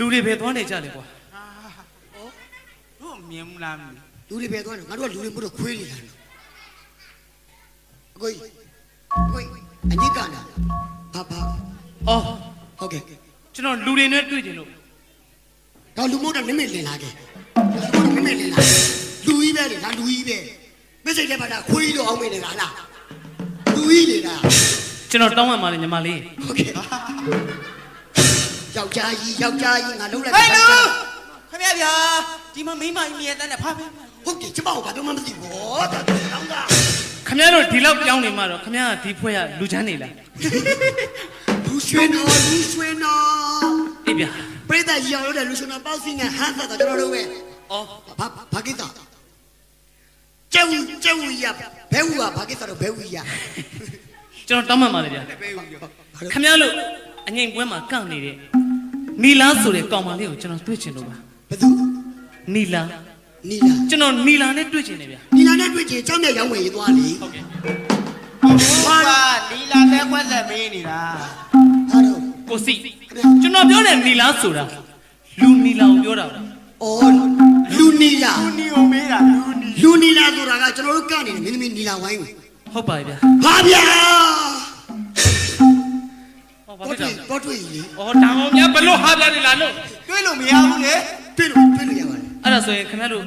လူတွေပဲသွားနေကြလေကွာတို့မြင်မလားမသိလူတွေပဲသွားတယ်ငါတို့ကလူတွေမို့လို့ခွေးနေတာနော်အကိုကြီးအကိုကြီးအညစ်ကနာဘာဘာအော်ဟုတ်ကဲ့ကျွန်တော်လူတွေနဲ့တွေ့ကြလို့တော့လူမို့တော့နမစ်လင်လာခဲ့လူမို့တော့နမစ်လင်လာခဲ့လူကြီးပဲလေဒါလူကြီးပဲမစိတ်တဲ့ဘာသာခွေးတော့အောင်မင်းနေတာလားလူကြီးလေလားကျွန်တော်တောင်းပန်ပါတယ်ညီမလေးဟုတ်ကဲ့ ယောက်ျားကြီးယောက်ျားကြီးငါလုံးလိုက်ဟဲ့လူခင်ဗျာဗျာဒီမှာမိန်းမကြီးမြင်တဲ့နဲ့ဖားဖားဟုတ်ကဲ့ကျမကိုဘာလို့မှမသိဘူးဟောတော်တော်ကခမရတို့ဒီလောက်ပြောင်းနေမှတော့ခမရကဒီဖွဲ့ရလူချမ်းနေလားလူရွှေနော်လူရွှေနော်အေးဗျာပြိတ္တကြီးအောင်လို့တဲ့လူရွှေနော်ပေါ့စင်းနဲ့ဟန်သက်တော့ကျွန်တော်တို့ပဲအော်ဘာဘာကိစ္စကျဲဝကျဲဝရဘဲဝကဘာကိစ္စတော့ဘဲဝရကျွန်တော်တောင်းပန်ပါတယ်ဗျာခမရလို့အငိမ်ပွဲမှာကန့်နေတဲ့ နီလာဆိုတဲ့ကောင်မလေးကိုကျွန်တော်တွေ့ချင်လို့ပါဘသူနီလာနီလာကျွန်တော်နီလာနဲ့တွေ့ချင်တယ်ဗျာနီလာနဲ့တွေ့ချင်ကျောင်းနဲ့ရောင်းဝယ်ရေးသွားလေဟုတ်ကဲ့ဟုတ်ပါဒီလာတဲ့ကွက်လက်မေးနေတာဟာတော့ကိုစီကျွန်တော်ပြောတဲ့နီလာဆိုတာလူနီလာကိုပြောတာပါအော်လူနီလာလူနီကိုမေးတာလူနီလူနီလာဆိုတာကကျွန်တော်တို့ကနေတယ်မင်းသမီးနီလာဝိုင်းကိုဟုတ်ပါရဲ့ဗျာဟာဗျာဟောဘာ တော့တွေ့တော့တွေ့ကြီးလေ။အော်ဒါကောင်များဘလို့ဟာပြနေလားလို့တွေ့လို့မရဘူးလေ။တွေ့လို့တွေ့လို့ရပါတယ်။အဲ့ဒါဆိုရင်ခင်ဗျားတို့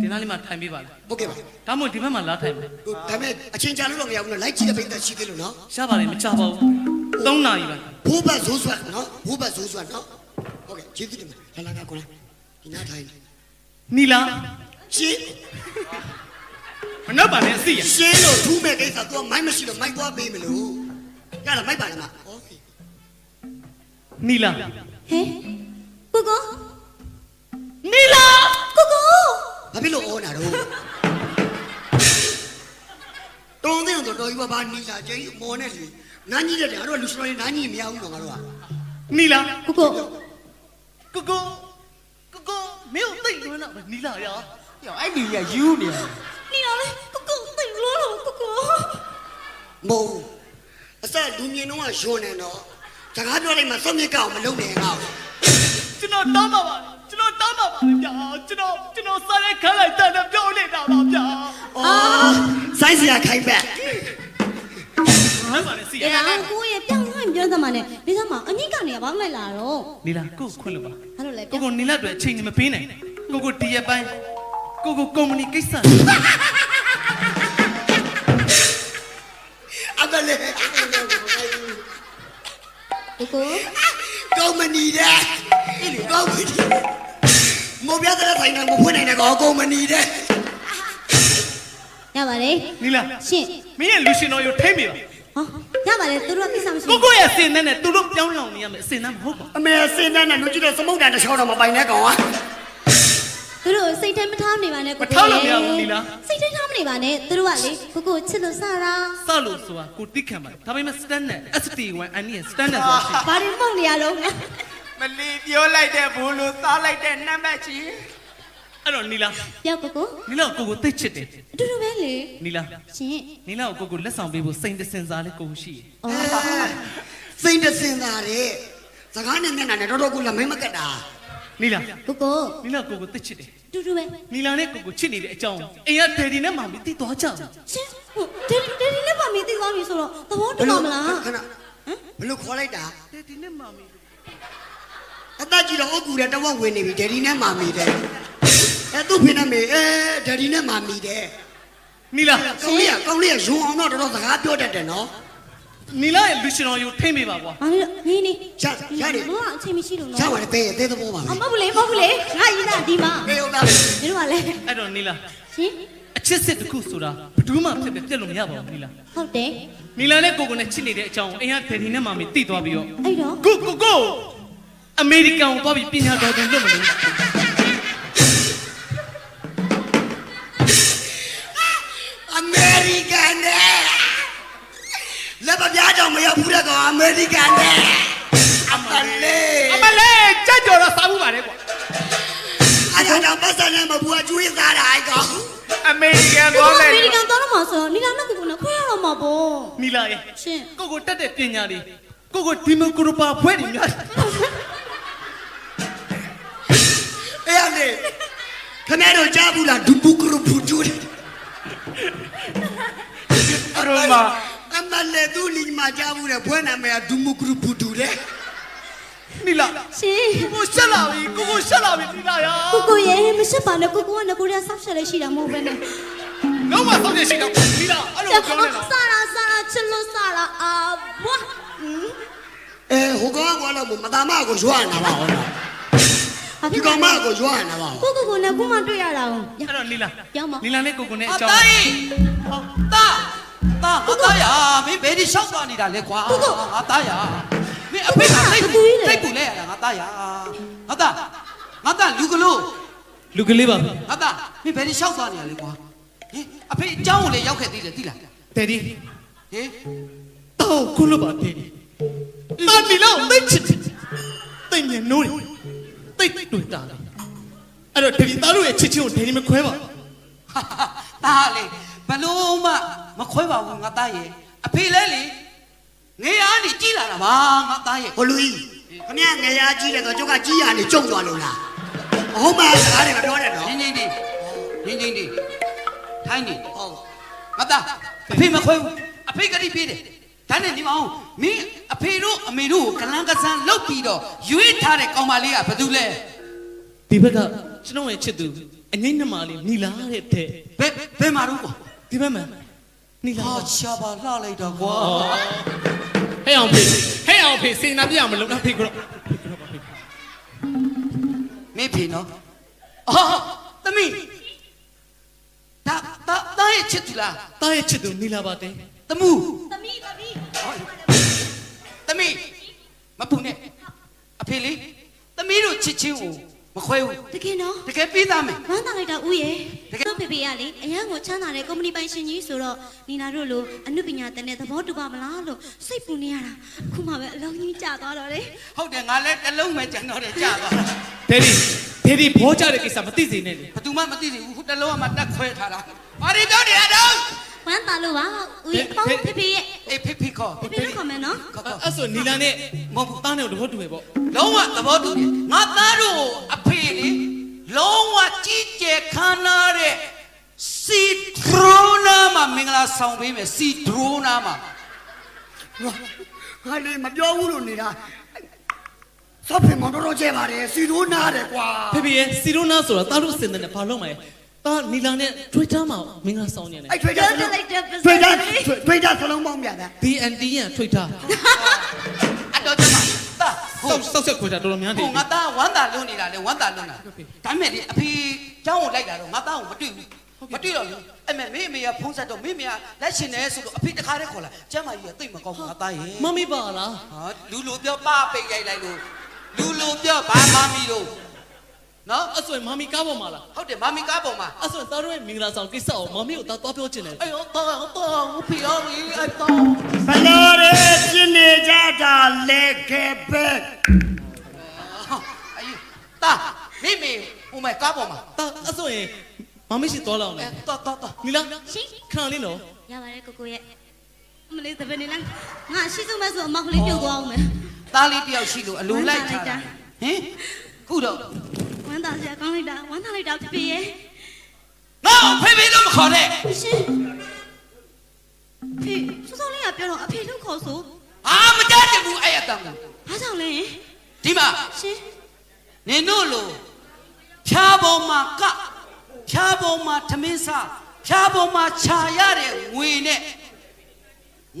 ဒီနားလေးမှာထိုင်ပေးပါလား။ဟုတ်ကဲ့ပါ။ဒါမှမဟုတ်ဒီဘက်မှာလာထိုင်မယ်။ဒါပေမဲ့အချင်းချလို့တော့မရဘူးနော်။လိုက်ကြည့်တဲ့ပိတ်သက်ရှိသေးလို့နော်။ရပါလိမ့်မချပါဘူး။၃နာရီပဲ။ဘိုးဘက်ဇိုးဆွတ်နော်။ဘိုးဘက်ဇိုးဆွတ်နော်။ဟုတ်ကဲ့ကျေးဇူးတင်ပါ။လာလာကခေါ်လာ။ဒီနားထိုင်။နီလာချင်းမနှုတ်ပါနဲ့အစီရ။ရှင်းလို့ထူးမဲ့ကိစ္စ तू မိုက်မရှိတော့မိုက်သွားပေးမလို့။ရလားမိုက်ပါလား။ နီလာဟဲကိုကိုနီလာကိုကိုဘာဖြစ်လို့အော်နာတော့တုံးတဲ့တော့တော်ကြီးဘာနီလာကျင်းမော်နဲ့လေနားကြီးတဲ့ငါတို့ကလူစတော်လေးနားကြီးမရဘူးတော့ငါတို့ကနီလာကိုကိုကိုကိုကိုကိုမင်းသိလွန်းတော့နီလာရယောအဲ့ဒီကယူနေတယ်နေရလေကိုကိုသိလို့လို့ကိုကိုမဟုတ်အဆက်လူမြင်တော့ယွန်းနေတော့ စကားပြောလိုက်မှစောင့်မြစ်ကောင်မလုံနဲ့ငါ့ကိုကျွန်တော်တောင်းပါပါကျွန်တော်တောင်းပါပါဗျာကျွန်တော်ကျွန်တော်စားရဲခန်းလိုက်တဲ့ပြောနေတာပါဗျာအော်စိုင်းစရာခိုင်းပက်ဟုတ်ပါနဲ့စီရအဲ့ဒါကိုရဲ့ပြောင်းလိုက်ပြောစမ်းမနဲ့ဒီကမှာအညစ်ကနေဘာလိုက်လာတော့နီလာကိုခွင့်လို့ပါဘာလို့လဲကိုကိုနီလာတွေအချိန်မပေးနိုင်ကိုကိုဒီရပိုင်းကိုကိုကုမ္ပဏီကိစ္စအမလေး ကိုကိုကောင်းမနီတဲ့ကောင်းမနီမော်ပြတဲ့ဆိုင်ကမဖွင့်နိုင်တဲ့ကောကောင်းမနီတဲ့ရပါတယ်နီလာရှင်မင်းရဲ့လူရှင်တော်ကိုထိမ့်ပြီပါဟောရပါတယ်သူတို့ကကိစ္စမရှိကိုကိုရဲ့အစင်နဲ့နဲ့သူတို့ပြောင်းလောင်နေရမယ်အစင်နဲ့မဟုတ်ပါအမေစင်တဲ့နဲ့လူကြီးတဲ့သမုတ်တန်တစ်ချောင်းတော့မပိုင်တဲ့ကောင်ဟာ သူတို့စိတ်ထဲမထားနေပါနဲ့မကိုထောက်လို့မရဘူးနီလာ စိတ်ထဲထားမနေပါနဲ့သူတို့ကလေကိုကိုချစ်လို့စတာစလို့ဆိုတာကိုတိခံပါတယ်ဒါပေမဲ့ standard ST1 အနည်း standard ဆိုတာရှိဘာတွေမှုန့်နေရလုံးလဲမလီပြောလိုက်တဲ့ဘိုးလို့သားလိုက်တဲ့နံပါတ်ကြီးအဲ့တော့နီလာပြောကိုကိုနီလာကိုကိုသိချစ်တယ်အတူတူပဲလေနီလာရှင်နီလာကိုကိုကိုလက်ဆောင်ပေးဖို့စိတ်တစင်စားလေးကိုရှိတယ်အော်စိတ်တစင်သားတဲ့စကားနဲ့မျက်နှာနဲ့တော်တော်ကိုလက်မဲမကက်တာ နီလာကိုကိုနီလာကိုကိုသိချစ်တယ်အတူတူပဲနီလာနဲ့ကိုကိုချစ်နေတဲ့အကြောင်းအိမ်ကဒယ်ဒီနဲ့မောင်ပြီးသိသွားကြတယ်ရှင်ဟိုဒေဒီဒေဒီနဲ့ပါမီသိသွားပြီဆိုတော့သဘောတူတော့မလားခဏဘလို့ခေါ်လိုက်တာဒယ်ဒီနဲ့မောင်ပြီးအသက်ကြီးတော့အုတ်ကူတဲ့တဝက်ဝင်နေပြီဒယ်ဒီနဲ့မာမီတဲ့အဲသူ့ဖေနဲ့မေအဲဒယ်ဒီနဲ့မာမီတဲ့နီလာကောင်းလေးကကောင်းလေးကယုံအောင်တော့တော်တော်စကားပြောတတ်တယ်နော် နီလာရဲ့လူရှင်တော်ကိုထိမ့်ပေးပါကွာဘာလို့နေနေရရတယ်ဘာအချိန်မရှိလို့ရနော်ပါတယ်တဲ့တဲ့သဘောပါပဲအမဟုတ်ဘူးလေမဟုတ်ဘူးလေငါရင်းတာဒီမှာအေးဟုတ်သားပဲဒီတော့ကလည်းအဲ့တော့နီလာရှင်အချစ်စစ်တစ်ခုဆိုတာဘယ်သူမှဖြစ်ပြပြက်လို့မရပါဘူးနီလာဟုတ်တယ်နီလာနဲ့ကိုကိုနဲ့ချစ်နေတဲ့အကြောင်းအိမ်ကဒယ်ဒီနဲ့မောင်ပြီးသိသွားပြီးတော့အဲ့တော့ကိုကိုကိုအမေရိကန်ကိုသွားပြီးပညာတော်သင်လုပ်မလို့ လက်ပပြားကြောင့်မရောက်ဘူးတဲ့ကောင်အမေရိကန်နဲ့အမလေးအမလေးကြက်ကြော်တော့စားမှုပါလေကွာအဲ့ဒါကြောင့်ပတ်စံနဲ့မဘူးအကျွေးစားတာအိုက်ကောင်အမေရိကန်ကိုသွားကအမယ်မေရိကန်သွားတော့မှာဆိုတော့နီလာနဲ့ကိုကိုနဲ့ခွဲရတော့မှာပေါ့နီလာရဲ့ရှင်ကိုကိုတက်တဲ့ပညာလေးကိုကိုဒီမိုကရပါဖွဲ့နေများဒခင်ဗျားတို့ကြားဘူးလားဒူပူကရပူတူတယ်အရုံးမှာ အမလည်းသူလီမှာကြားဘူးတဲ့ဘွဲနာမည်ကဒူမူကရပူတူတယ်နီလာရှင်ကိုရှက်လာပြီကိုကိုရှက်လာပြီနီလာရာကိုကိုရဲ့မရှက်ပါနဲ့ကိုကိုကငကိုရဆောက်ရှက်လေးရှိတာမဟုတ်ပဲနဲ့လုံးဝဆုံးနေရှိတော့နီလာအဲ့လိုပြောနေတာစားလာစားလာချစ်လို့စားလာအာဘွားအဲဟိုကောင်ကတော့မသားမကိုရွာနာပါဟောနော်ဒီကောင်မကိုရွာနာပါဟောကိုကိုကိုနဲ့ကိုမတွေ့ရတာကိုအဲ့တော့နီလာရောက်မနီလာနဲ့ကိုကိုနဲ့အအကြောင်းတိုင်းတာတာ ငါသားရမင်းဘယ်ဒီရှောက်သွားနေတာလဲကွာငါသားရမင်းအဖေကတိတ်တိတ်ပူလဲရတာငါသားရငါသားငါသားလူကလို့ လူကလေးပါဗျ ငါသားမင်းဘယ်ဒီရှောက်သွားနေတာလဲကွာဟင်အဖေအเจ้าကိုလည်းရောက်ခဲ့သေးတယ်သိလား တဲ့ဒီ ဟင် တောက်ခုလို့ပါတဲ့ဒီတာနီလာကိုသိချစ်တယ်သိမြင်နိုးတယ်သိတွေ့တာလေအဲ့တော့ဒီသားတို့ရဲ့ချစ်ချင်းကိုဒယ်ဒီမခွဲပါဘူး တာလေ ဘလို့မှမခွဲပါဘူးငါသားရဲ့အဖေလဲလေငေးအားနေကြည်လာတာပါငါသားရဲ့ဟိုလူကြီးခင်ဗျားငယ်ရကြီးတယ်ဆိုကျုပ်ကကြီးရနေကြုံသွားလို့လားအဟုတ်ပါစကားတွေမပြောနဲ့နော်ငင်းငင်းနေငင်းငင်းနေထိုင်းနေဟုတ်ငါသားအဖေမခွဲဘူးအဖေကတိပြေးတယ်ဒါနဲ့ဒီမအောင်မင်းအဖေတို့အမေတို့ကိုကလန်းကဆန်းလောက်ပြီးတော့ရွေးထားတဲ့ကောင်မလေးကဘာတူလဲဒီဘက်ကကျွန်တော်ရဲ့ချစ်သူအငိမ့်နှမလေးနီလာတဲ့တဲ့ဘယ်ဘယ်မှာတော့ကွာ ဒီဘက်မှာနီလာဟာရှာပါလှလိုက်တော့ကွာဟဲ့အောင်ဖေဟဲ့အောင်ဖေစေနာပြရမလို့နော်ဖေကတော့မင်းဖေနော်အော်သမီးဒါဒါဒါရဲ့ချစ်သူလားတားရဲ့ချစ်သူနီလာပါတဲ့တမှုသမီးသမီးသမီးမပူနဲ့အဖေလေးသမီးတို့ချစ်ချင်းကို မခွဲဘူးတကယ်နော်တကယ်ပြီးသားမယ်ဝမ်းသာလိုက်တာဦးရဲ့တကယ်တော့ဖေဖေကလေအရန်ကိုချမ်းသာတဲ့ကုမ္ပဏီပိုင်ရှင်ကြီးဆိုတော့နီနာတို့လိုအနုပညာတန်တဲ့သဘောတူပါမလားလို့စိတ်ပူနေရတာအခုမှပဲအလုံးကြီးကြာသွားတော့လေဟုတ်တယ်ငါလည်းတစ်လုံးပဲကြံတော့တယ်ကြာသွားတာဒယ်ဒီဒယ်ဒီဘောကြတဲ့ကိစ္စမသိစေနဲ့လေဘယ်သူမှမသိသေးဘူးဟိုတစ်လုံးကမှတက်ခွဲထားတာဘာတွေပြောနေတာတော့ ဝမ်းသာလို့ပါဦးရဲ့ပေါ့ဖေဖေရဲ့အေးဖိဖိခေါ်ဖေဖေတို့ခေါ်မယ်နော်ခေါ်ခေါ်အဲ့ဆိုနီလာနဲ့မဟုတ်ဘူးတားနဲ့တဘောတူပဲပေါ့လုံးဝသဘောတူတယ်ငါသားတို့အဖေလေလုံးဝကြီးကျယ်ခမ်းနားတဲ့စီဒရိုနာမှာမင်္ဂလာဆောင်ပေးမယ်စီဒရိုနာမှာဟာလေမပြောဘူးလို့နေတာစောဖေမောင်တော်တော်ကျဲပါတယ်စီရိုးနာတယ်ကွာဖေဖေရဲ့စီရိုနာဆိုတာတားတို့အစင်တဲ့ဘာလုပ်မှာလဲ တားနီလာနဲ့ Twitter မှာမင်္ဂလာဆောင်နေတယ် အဲ့ထွေးတာ ပြောလိုက်တဲ့ပစံ ထွေးတာထွေးတာစလုံးပေါင်းပြတာ DND ရ Twitter အတော်ကျမတာဟို စောက်စောက်ဆက်ခွေတာတော်တော်များတယ် ဟိုငါသားဝမ်းသာလွန်းနေတာလေဝမ်းသာလွန်းတာဒါပေမဲ့လေအဖေเจ้าကိုလိုက်လာတော့ငါသားကိုမတွေ့ဘူးမတွေ့တော့ဘူးအဲ့မဲ့မေမေကဖုံးဆက်တော့မေမေကလက်ရှင်နေဆိုတော့အဖေတခါတည်းခေါ်လာကျမကြီးကတိတ်မကောင်းဘူးငါသားရဲ့ မမီပါလား ဟာလူလိုပြောပပိတ်ရိုက်လိုက်လို့လူလိုပြောဘာမမီတော့ နော်အဲ့ဆိုရင်မမီကားပေါ်မှာလားဟုတ်တယ်မမီကားပေါ်မှာအဲ့ဆိုရင်သားတို့ရဲ့မင်္ဂလာဆောင်ကိစ္စကိုမမီကိုသားသွားပြောချင်တယ်အေးဟောသားဟောသားဟိုဖီအောင်ကြီးအဲ့တော့ဆရာရဲ့ပြင်းနေကြတာလေခဲပဲအေးသားမိမိဟိုမဲကားပေါ်မှာသားအဲ့ဆိုရင်မမီရှိသွားလောက်လေသွားသွားသွားနီလာရှိခဏလေးနော်ရပါတယ်ကိုကိုရဲ့အမလေးသဘယ်နေလဲငါရှိစုမဲ့ဆိုအမောက်ကလေးပြုတ်သွားအောင်မယ်သားလေးတယောက်ရှိလို့အလိုလိုက်ချတာဟင်ခုတော့ မ်းသာစရာကောင်းလိုက်တာဝမ်းသာလိုက်တာဖေဖေရဲ့ငါဖေဖေလို့မခေါ်နဲ့ရှင်ဖေစောစောလေးကပြောတော့အဖေလို့ခေါ်ဆိုအာမကြတဲ့ဘူးအဲ့အတံဘူးဘာကြောင့်လဲဒီမှာရှင်နင်တို့လိုဖြားပေါ်မှာကဖြားပေါ်မှာသမင်းစားဖြားပေါ်မှာခြာရတဲ့ငွေနဲ့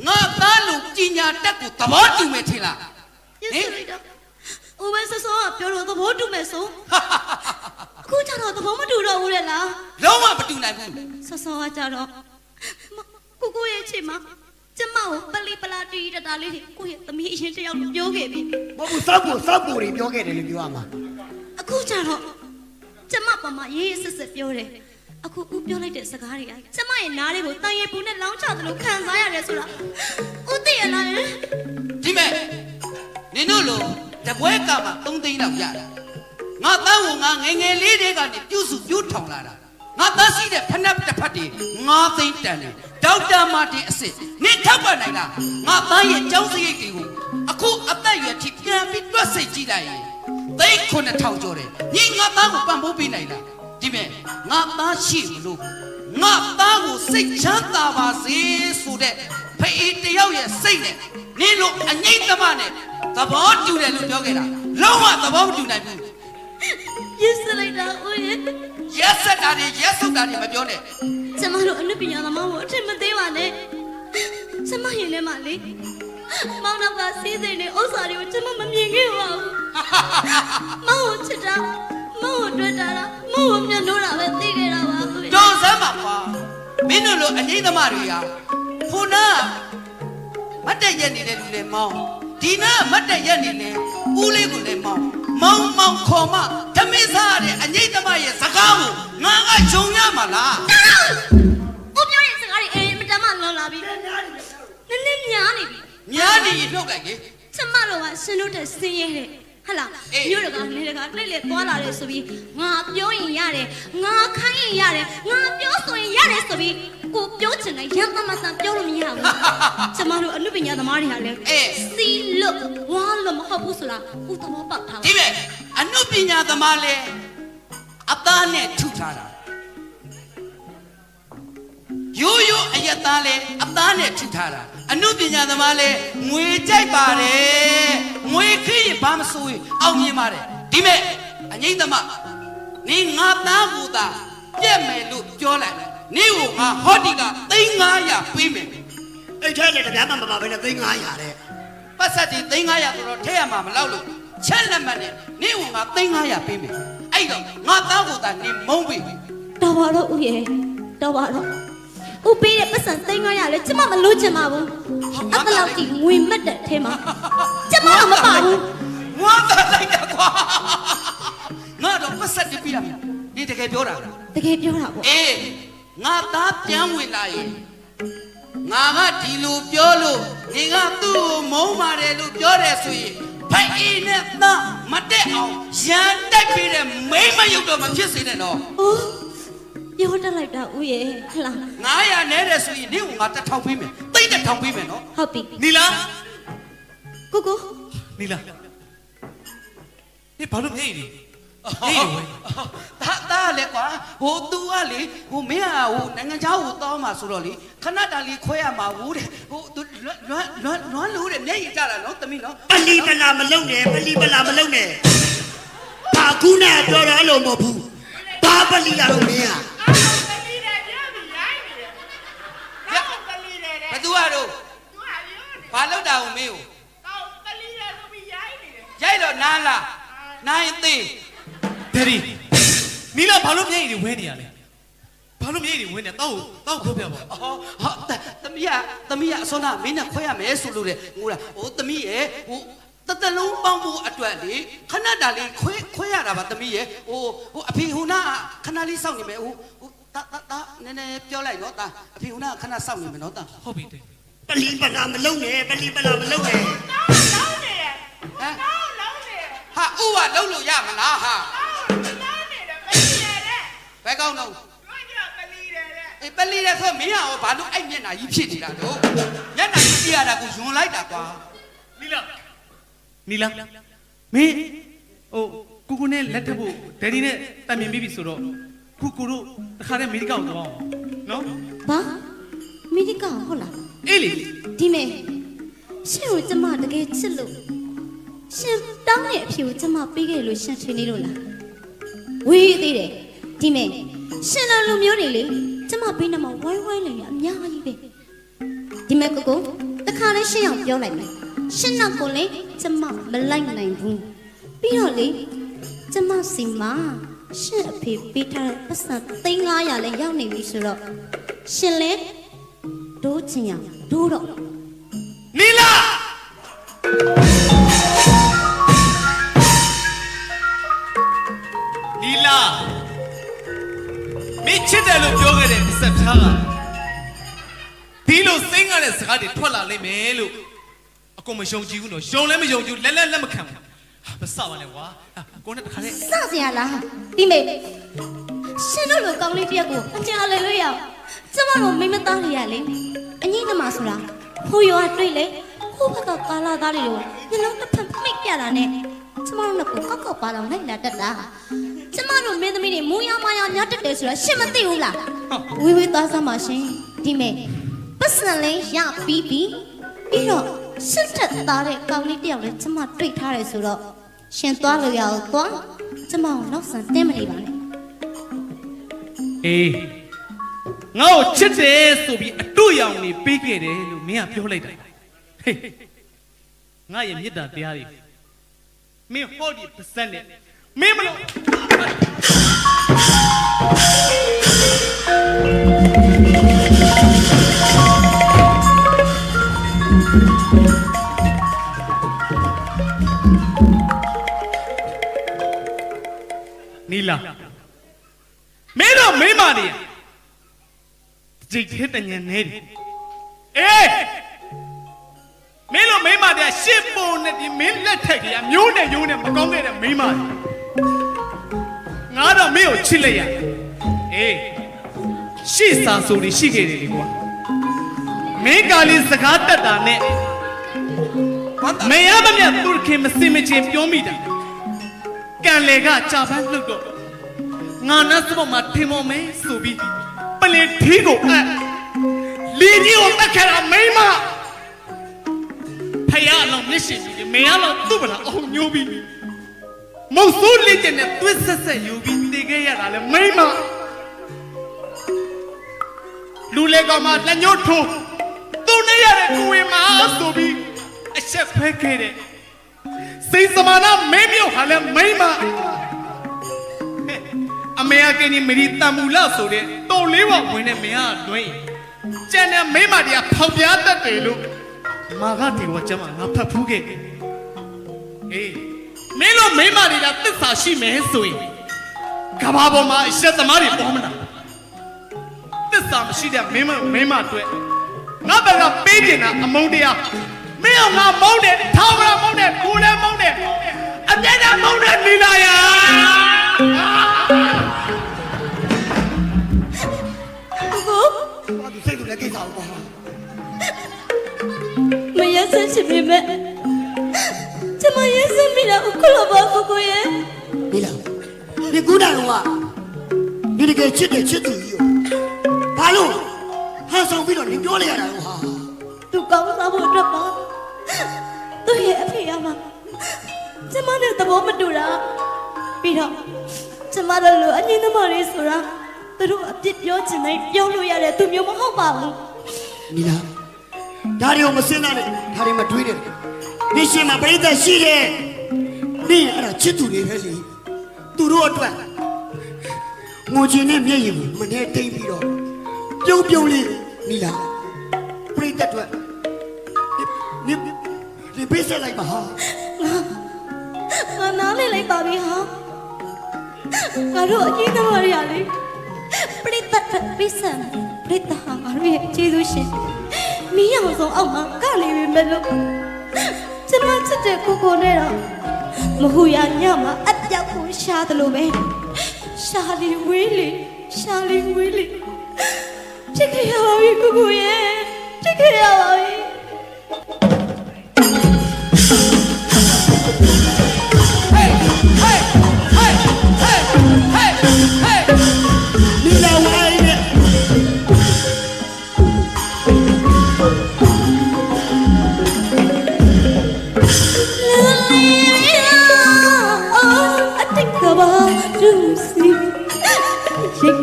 ငါသားလူပညာတတ်ကိုသဘောတူမယ်ထင်လားဟင် ဦးမဲစောစောကပြောတော့သဘောတူမဲ့ဆိုအခုကျတော့သဘောမတူတော့ဘူးလေလားလုံးဝမတူနိုင်ဘူးစောစောကကြတော့မကိုကိုရဲ့ချစ်မကျမကိုပလီပလာတီတတာလေးတွေကိုရဲ့သမီးအရင်တယောက်ပြောခဲ့ပြီမဟုတ်ဘူးစောက်ကိုစောက်ကိုတွေပြောခဲ့တယ်လို့ပြောရမှာအခုကျတော့ကျမပမာရေးရေးစစ်စစ်ပြောတယ်အခုဦးပြောလိုက်တဲ့စကားတွေကကျမရဲ့နားလေးကိုတန်ရီပူနဲ့လောင်းချသလိုခံစားရတယ်ဆိုတာဦးသိရလားဒီမဲ့နင်တို့လို တပွဲကမှာ3သိန်းလောက်ရတာငါသားကိုငါငယ်ငယ်လေးတွေကနေပြုစုပြုထောင်လာတာငါသားရှိတဲ့ဖနက်တစ်ဖက်တွေ9သိန်းတန်တယ်ဒေါက်တာမာတင်အစ်စ်နင်ထောက်ပံ့နိုင်လားငါသားရဲ့ကျောင်းစရိတ်တွေကိုအခုအသက်အရွယ်ထိပြန်ပြီးတွက်စိတ်ကြည့်လိုက်ရင်သိန်း9000ကျော်တယ်ညီငါသားကိုပံ့ပိုးပေးနိုင်လားဒီဒီမဲ့ငါသားရှိမလို့ငါသားကိုစိတ်ချမ်းသာပါစေဆိုတဲ့ဖေးတယောက်ရဲ့စိတ်နဲ့ နင်းလို့အငိမ့်သမနဲ့သဘောတူတယ်လို့ပြောခဲ့တာလုံးဝသဘောမတူနိုင်ဘူးရစ်စလိုက်တာဦးရဲ့ရက်ဆက်တာတွေရက်ဆုပ်တာတွေမပြောနဲ့ကျမတို့အနုပညာသမားကိုအထင်မသေးပါနဲ့ကျမရင်ထဲမှာလေမောင်နောက်ကစီးစိမ်နေဥစ္စာတွေကိုကျမမမြင်ခဲ့ပါဘူးမောင်ကိုချစ်တာမောင်ကိုတွေ့တာလားမောင်ကိုမျက်နှိုးတာပဲသိခဲ့တာပါဦးရဲ့တော်စမ်းပါကွာမင်းတို့လိုအငိမ့်သမားတွေဟာခုနက မတ်တက်ရက်နေတဲ့လူလည်းမောင်းဒီနာကမတ်တက်ရက်နေလဲဦးလေးကိုလည်းမောင်းမောင်းမောင်းခေါ်မဓမင်းစားရတဲ့အငိမ့်သမားရဲ့စကားကိုငါကဂျုံရမှာလားဦးပြောရဲ့စကားတွေအေးမတမ်းမလွန်လာပြီနည်းနည်းများနေပြီညာနေရင်နှုတ်ကြိုက်လေကျမတို့ကရှင်တို့တဲ့စင်းရဲတဲ့ဟလာအေးမြို့တကနေတကလှည့်လှည့်သွားလာတယ်ဆိုပြီးငါပြောရင်ရတယ်ငါခိုင်းရင်ရတယ်ငါပြောဆိုရင်ရတယ်ဆိုပြီး ကိုပြောချင်တယ်ရမ်းမမဆန်ပြောလို့မရဘူးကျမတို့အနုပညာသမားတွေဟာလေအေး စီလို့ဝါလို့မဟုတ်ဘူးဆိုတာဦးသဘောပေါက်ထားပါဒီမဲ့အနုပညာသမားလဲအသားနဲ့ထုထားတာရိုးရိုးအယက်သားလဲအသားနဲ့ထုထားတာအနုပညာသမားလဲငွေကြိုက်ပါတယ်ငွေခိရင်ဘာမဆိုရင်အောင်မြင်ပါတယ်ဒီမဲ့အငိမ့်သမားနေငါသားကိုသာပြက်မယ်လို့ပြောလိုက် နေကိုငါဟောဒီက3900ပေးမယ်အဲ့ထဲလည်းတပြားမှမပါဘဲနဲ့သိန်း900တဲ့ပတ်ဆက်ကြီး3900ဆိုတော့ထည့်ရမှာမလောက်လို့ချက်လက်မှတ်နဲ့နေကိုငါ3900ပေးမယ်အဲ့တော့ငါသားကိုသာနေမုန်းပေးတော်ပါတော့ဦးရဲ့တော်ပါတော့ဦးပေးတဲ့ပတ်စံ3900လဲကျမမလို့ချင်ပါဘူးအဲ့ဒါလောက်ဒီငွေမက်တဲ့အထဲမှာကျမတော့မပါဘူးငွားသားလိုက်တာကွာငါတော့ပတ်ဆက်တပြရမယ်ဒီတကယ်ပြောတာလားတကယ်ပြောတာပေါ့အေး ငါသားပြန်ဝင်လာရင်ငါကဒီလိုပြောလို့နေကသူ့ကိုမုန်းပါတယ်လို့ပြောတယ်ဆိုရင်ဖိုင်အင်းနဲ့သားမတက်အောင်ရန်တိုက်ပြီးတဲ့မိမ့်မရုပ်တော့မဖြစ်စေနဲ့တော့အိုးပြောတတ်လိုက်တာဦးရဲ့ဟလာ900နဲတယ်ဆိုရင်နေကငါတစ်ထောင်ပေးမယ်သိတဲ့ထောင်ပေးမယ်နော်ဟုတ်ပြီနီလာကိုကိုနီလာဒီဘာလို့မြေ့နေနေ ဝဲ ဒါဒါလည်းကွာဟို तू ကလေဟိုမင်းကဟိုနိုင်ငံခြားကိုတောင်းမှာဆိုတော့လေခဏတားလေးခွဲရမှာဘူးတဲ့ဟို तू လွမ်းလွမ်းလွမ်းလို့တဲ့မျက်ရည်ကြတာနော်သမီးနော် ပလီပလာမလုံနဲ့ပလီပလာမလုံနဲ့ဘာကူနဲ့ပြောတယ်အဲ့လိုမဟုတ်ဘူးဘာပလီလာတော့မင်းอ่ะ ဘသူကတော့ဘာလောက်တာကိုမင်းကိုရိုက်တော့နားလားနားရင်သေး ဒယ်ဒီနီလာဘာလို့မြေ့နေဝဲနေရလဲဘာလို့မြေ့နေဝဲနေတောက်တောက်ပြောပြပါအော်ဟာသမီးကသမီးကအစောနာမင်းနဲ့ခွဲရမယ်ဆိုလို့လေငိုတာဟိုသမီးရဲ့ဟိုတတလုံးပေါင်းဖို့အတွက်လေခဏတာလေးခွဲခွဲရတာပါသမီးရဲ့ဟိုဟိုအဖေဟိုနာခဏလေးစောင့်နေမယ်ဟိုဟိုတာတာတာနည်းနည်းပြောလိုက်နော်တာအဖေဟိုနာခဏစောင့်နေမယ်နော်တာဟုတ်ပြီတဲ့ပလီပလာမလုံနဲ့ပလီပလာမလုံနဲ့ဟမ်ဟာဥဝလုံးလို့ရမလားဟာ ဘယ်ကောင်းတော့အေးပလီတဲ့ဆိုမင်းရောဘာလို့အဲ့မျက်နှာကြီးဖြစ်နေတာတော့မျက်နှာကြီးပြရတာကိုယွန်လိုက်တာကွာနီလာနီလာမင်းဟိုကူကူနဲ့လက်ထပ်ဖို့ဒယ်ဒီနဲ့တန်မြင်ပြီးပြီဆိုတော့ကူကူတို့တခါတည်းအမေရိကန်ကိုသွားအောင်နော်ဘာမိဒီကဟုတ်လားအေးလေဒီမေရှင်ကိုကျမတကယ်ချစ်လို့ရှင်တောင်းတဲ့အဖြေကိုကျမပေးခဲ့လို့ရှင်ထင်နေလို့လားဝေးသေးတယ် ဒီမေရှင်လိုလူမျိုးတွေလေကျမပေးနေမှာဝိုင်းဝိုင်းလေးအများကြီးပဲဒီမေကိုကိုတခါလေးရှင်းအောင်ပြောလိုက်မယ်ရှင်နောက်ကိုလေကျမမလိုက်နိုင်ဘူးပြီးတော့လေကျမစီမှာရှင်အဖေပေးထားတဲ့ပတ်စံ3900လည်းရောက်နေပြီဆိုတော့ရှင်လေဒိုးချင်ရဒိုးတော့နီလာ စ်တယ်လို့ပြောခဲ့တဲ့စက်ဖြားကဒီလိုစိမ့်ရတဲ့စကားတွေထွက်လာလိမ့်မယ်လို့အကုန်မယုံကြည်ဘူးနော်ယုံလည်းမယုံကြည်ဘူးလက်လက်လက်မခံဘူးဟာမစပါနဲ့ကွာဟာကိုနဲ့တခါလေစစရာလားဒီမေရှင်တို့လိုကောင်းလေးတစ်ယောက်ကိုအကြာလေလို့ရအောင်ကျမတို့မိမသားတွေရလေအငိမ့်သမားဆိုတာဟိုရောတွေ့လေဟိုဘက်ကကာလာသားတွေလိုညလုံးတစ်ဖက်မိတ်ပြတာနဲ့ကျမတို့ကကောက်ကောက်ပါတော့လိုက်လာတတ်တာ ကျမတို့တို့မင်းသမီးတွေမူရမရညတက်တယ်ဆိုတော့ရှင်မသိဘူးလားဝေးဝေးသွားစမ်းပါရှင်ဒီမဲ့ပတ်စံလေးရပြီးပြီးပြီးတော့စစ်တက်သားတဲ့ကောင်လေးတယောက်လည်းကျမတွေ့ထားတယ်ဆိုတော့ရှင်သွားလို့ရအောင်သွားကျမကိုနောက်ဆန်တင်းမနေပါနဲ့အေးငါ့ကိုချစ်တယ်ဆိုပြီးအတူရောင်နေပေးခဲ့တယ်လို့မင်းကပြောလိုက်တာဟေးငါရဲ့မေတ္တာတရားတွေမင်းဟောဒီပါစက်နဲ့မင်းမလို့ နီလာမင်းတို့မိန်းမတွေကြိတ်တဲ့တညံနေတယ်အေးမင်းတို့မိန်းမတွေရှစ်ပုံနဲ့ဒီမင်းလက်ထက်ကရမျိုးနဲ့ရိုးနဲ့မကောင်းခဲ့တဲ့မိန်းမတွေငါတော့မင်းကိုချစ်လိုက်ရအေးရှေ့စာဆိုတွေရှိခဲ့တယ်လေကွာမင်းကလေးစကားတက်တာနဲ့ မရမမြတ်သူခင်မစင်မချင်းပြောမိတာကံလေကကြာပန်းလှုပ်တော့ငါနတ်စပေါ်မှာထင်မော်မယ်ဆိုပြီးပလင်ထီးကိုအပ်လီကြီးကိုတက်ခါတာမိမဖယားအလောင်းမျက်ရှင်ကြီးမေရလောင်းသူ့ဗလာအောင်ညိုးပြီးမုတ်ဆိုးလေးကျင်နဲ့သွေးဆက်ဆက်ယူပြီးတည်ခဲ့ရတာလေမိမလူလေကောင်မှလက်ညှိုးထိုးသူနဲ့ရတဲ့ကိုဝင်မှာဆိုပြီး အချက်ဖဲခဲ့တဲ့စိတ်စမာနာမင်းမျိုးဟာလဲမိမ့်မဟဲ့အမေအကင်းကြီးမရီတံမူလဆိုတဲ့တော်လေးဝဝင်တဲ့မင်းကတွင်းကျန်တဲ့မိမ့်မတွေကဖောက်ပြားတတ်တယ်လို့မာကတီဝကျမငါဖတ်ဖူးခဲ့တယ်အေးမင်းတို့မိမ့်မတွေကသစ္စာရှိမယ်ဆိုရင်ကဘာပေါ်မှာအရှက်သမားတွေပေါ်မလားသစ္စာမရှိတဲ့မင်းမမိမ့်မအတွက်ငါဘက်ကပေးတင်တာအမုန်းတရား မင်းအောင်ငါမုန်းတယ်ထောင်မလားမုန်းတယ်ကိုယ်လည်းမုန်းတယ်အပြည့်အမုန်းတယ်လီလာယာကိုကိုဘာသူစိတ်သူလည်းကိစ္စဘူးပေါ့မရစချင်ပေမဲ့ကျမရစမိတာအခုလိုပါကိုကိုရဲ့ဒီလားဒီကူတာတော့ကဒီတကယ်ချစ်တယ်ချစ်သူကြီးရောဘာလို့ဟာဆောင်ပြီးတော့နေပြောလိုက်ရတာတော့ဟာသူကောင်းစားဖို့အတွက်ပါ နဲ့သဘောမတူတာပြီးတော့ကျမတို့လိုအငင်းသမားတွေဆိုတာသူတို့အပြစ်ပြောချင်တိုင်းပြောလို့ရတဲ့သူမျိုးမဟုတ်ပါဘူးဒီလားဒါတွေကိုမစင်းနဲ့ဒါတွေမတွေးနဲ့နေရှင်မှာပြိဿရှိတယ်နေအဲ့ဒါချစ်သူတွေပဲလေသူတို့အတွက်ငိုချင်တဲ့မျက်ရည်ကိုမနေတိမ်ပြီးတော့ပြုံးပြုံးလေးနီလာပြိဿအတွက်နေနေနေပေးဆက်လိုက်ပါဟာ ငါနားလေလိုက်ပါပြီဟာငါတို့အကြီးသမားတွေရလေပြိတ္တပိစံပြိတ္တဟာငါတို့ရဲ့ကျေးဇူးရှင်မီးရောင်ဆုံးအောက်မှာကနေပြီမလို့ကျမချစ်တဲ့ကိုကိုနဲ့တော့မဟူရညမှာအပြောက်ကိုရှားတယ်လို့ပဲရှားလီဝေးလီရှားလီဝေးလီချစ်ခဲ့ရပါပြီကိုကိုရဲ့ချစ်ခဲ့ရပါပြီ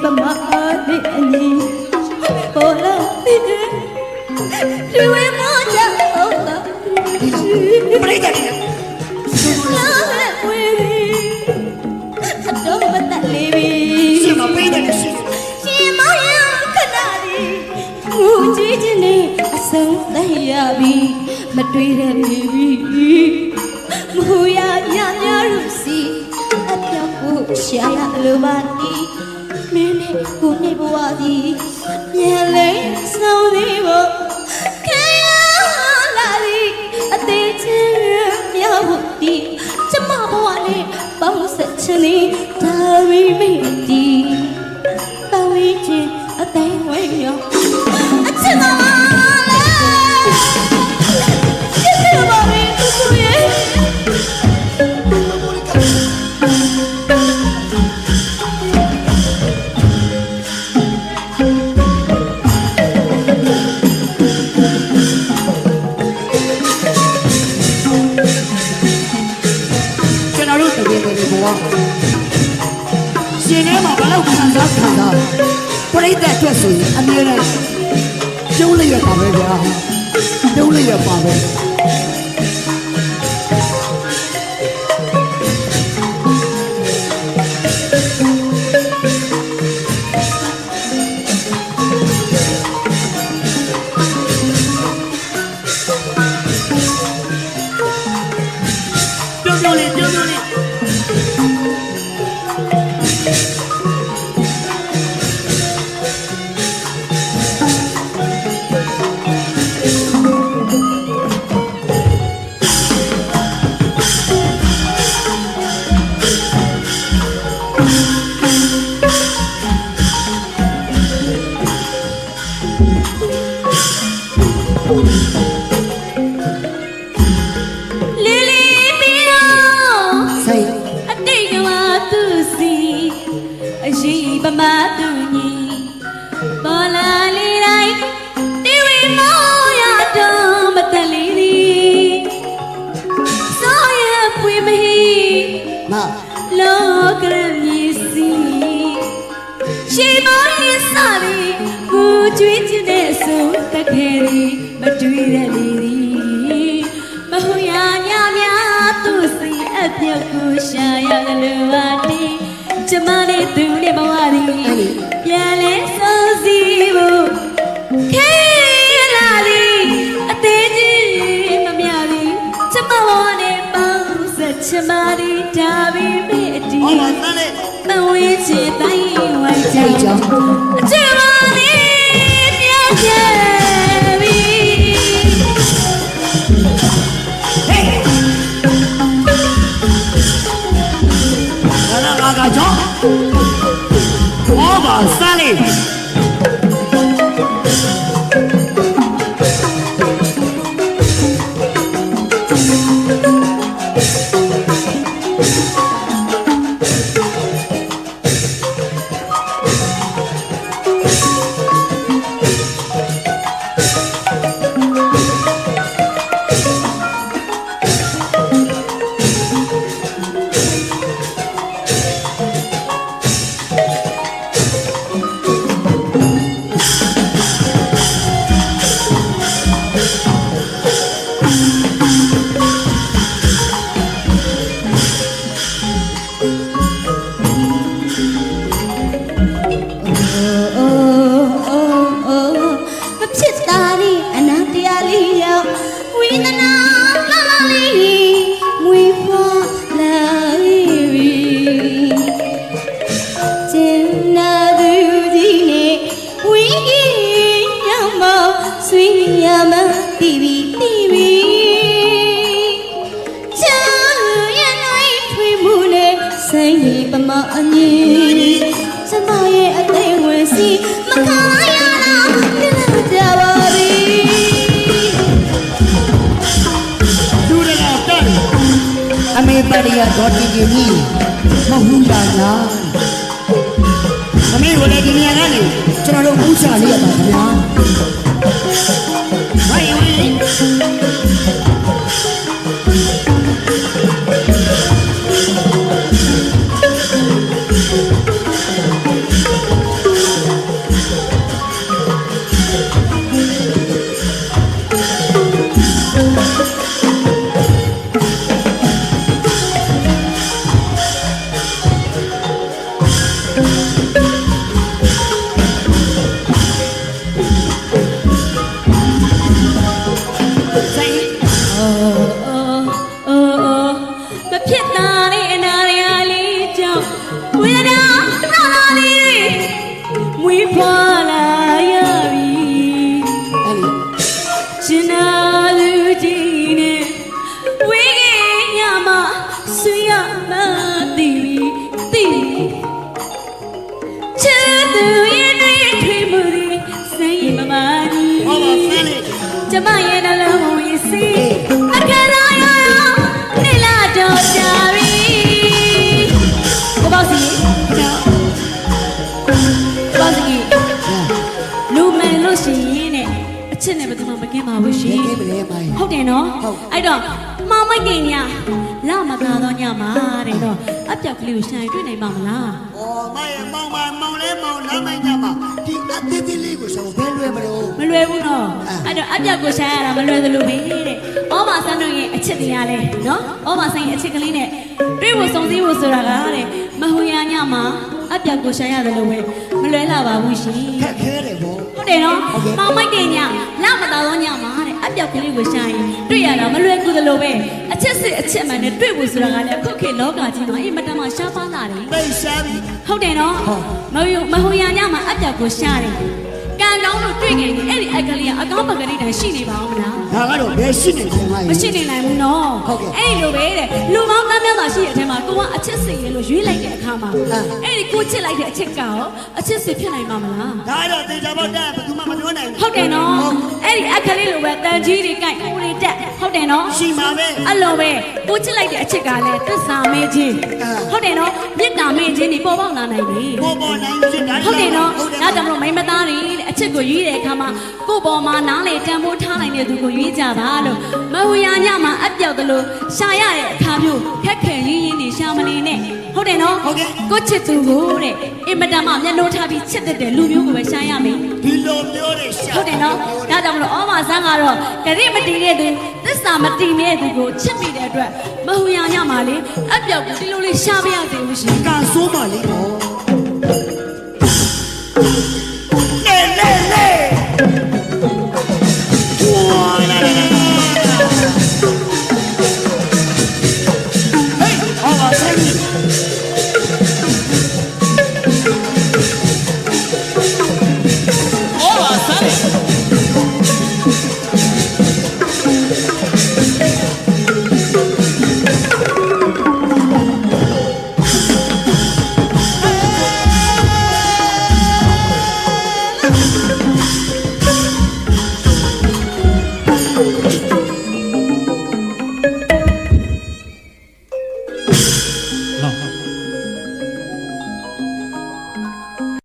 ရှိကမအားနဲ့အညီပေါ်လာတဲ့ဒီဝေမကြအောင်လားပြိဿတွေလာဝေအတော့မတလေးပြီရှင်မှာပြိဿတွေရှိတယ်ရှင်မရခဏလေးငူကြည့်ခြင်းနဲ့အဆုံးသတ်ရပြီမတွေ့တဲ့နေပြီမဟူရညညရုစီအပြောက်ကိုရှာရလိုပါနီမ ကျွေးခြင်းနဲ့အဆုံးတက်ခဲ့သည်မတွေ့ရလေသည်မဟုရညာများသူစီအပြောက်ကိုရှာရကလေးပါတီကျမနဲ့သူနဲ့ဘဝသည်ပြန်လဲဆုံးစီဖို့ခဲရလာသည်အသေးကြီးမမြသည်ကျမဘဝနဲ့ပေါင်းဆက်ကျမသည်ဒါပေမဲ့အတီးမဝေးချင်တိုင်းဝိုင်းချင် Sally. တယ်နော်အဲ့တော့မောင်မိုက်ကိညာလာမသာတော့ညမှာတဲ့တော့အပြက်ကလေးကိုရှာရင်တွေ့နိုင်ပါမလားဩမိုင်မောင်မောင်မောင်လေးမောင်လာမိုက်ညမှာဒီအသေးသေးလေးကိုဆောင်ဘယ်လွယ်မလို့မလွယ်ဘူးနော်အဲ့တော့အပြက်ကိုရှာရတာမလွယ်သလိုပဲတဲ့ဩမဆန်းတို့ရဲ့အချက်တရားလဲနော်ဩမဆန်းရဲ့အချက်ကလေးနဲ့တွေ့ဖို့စုံစည်းဖို့ဆိုတာကတဲ့မဟူရညမှာအပြက်ကိုရှာရတယ်လို့ပဲမလွယ်လာပါဘူးရှင်ခက်ခဲတယ်ဗောဟုတ်တယ်နော်မောင်မိုက်တင်ညလာမသာတော့ညမှာ ပြောက်ကလေးကိုရှာရင်တွေ့ရတာမလွယ်ကူသလိုပဲအချစ်စစ်အချစ်မှန်နဲ့တွေ့ဖို့ဆိုတာကလည်းအခုခေတ်လောကကြီးမှာအေးမတမရှားပါလာတယ်ပိတ်ရှားပြီ။ဟုတ်တယ်နော်။မဟူမဟူရညမှာအပြောက်ကိုရှာတယ်။ကံကောင်းလို့ တွေ့ခဲ့ရင်အဲ့ဒီအကလေးကအကောင်းပကလေးတိုင်ရှိနေပါအောင်မလားဒါကတော့ဘယ်ရှိနေလဲငါ့။မရှိနေနိုင်ဘူးနော်ဟုတ်ကဲ့အဲ့ဒီလိုပဲတဲ့လူပေါင်းသားများစွာရှိတဲ့အထက်မှာကိုကအချစ်စစ်ရဲ့လို့ရွေးလိုက်တဲ့အခါမှာအာ အဲ့ဒီကိုချစ်လိုက်တဲ့အချစ်ကရောအချစ်စစ်ဖြစ်နိုင်ပါမလား။ဒါတော့တေချာပေါက်တက်ဘယ်သူမှမပြောနိုင်ဘူးဟုတ်တယ်နော်အဲ့ဒီအခလေးလိုပဲတန်ကြီးတွေကြိုက်ကိုလေးတက်ဟုတ်တယ်နော်ရှိမှာပဲ အဲ့လိုပဲကိုချစ်လိုက်တဲ့အချစ်ကလည်းသစ္စာမဲခြင်းအာ ဟုတ်တယ်နော်မေတ္တာမဲခြင်းဒီပေါ်ပေါက်လာနိုင်တယ် ပေါ်ပေါ်နိုင်ချင်းဒါဟုတ်တယ်နော်ဟုတ်တယ်ဒါကြောင့်မလို့မိန်းမသားတွေတဲ့အချစ်ကိုရွေးတဲ့အခါမှာကိုယ့်ပေါ်မှာနားလေတန်ဖိုးထားနိုင်တဲ့သူကိုရွေးကြပါလို့မဟူရညမှာအပြောက်တယ်လို့ရှာရတဲ့အခါမျိုးခက်ခဲရင်းရင်းနေရှာမနေနဲ့ဟုတ်တယ်နော်ဟုတ်ကဲ့ကိုချစ်သူကိုတဲ့အင်မတန်မှမျက်နှာထားပြီးချစ်တဲ့လူမျိုးကိုပဲရှာရမယ်ဒီလိုပြောတဲ့ရှာဟုတ်တယ်နော်ဒါကြောင့်မလို့ဩမဆန်းကတော့ဂရိမတီတဲ့သူသစ္စာမတီတဲ့သူကိုချစ်မိတဲ့အတွက်မဟူရညမှာလေအပြောက်ကိုဒီလိုလေးရှားပြရသေးဘူးရှင်ကန်ဆိုးမလေးဗော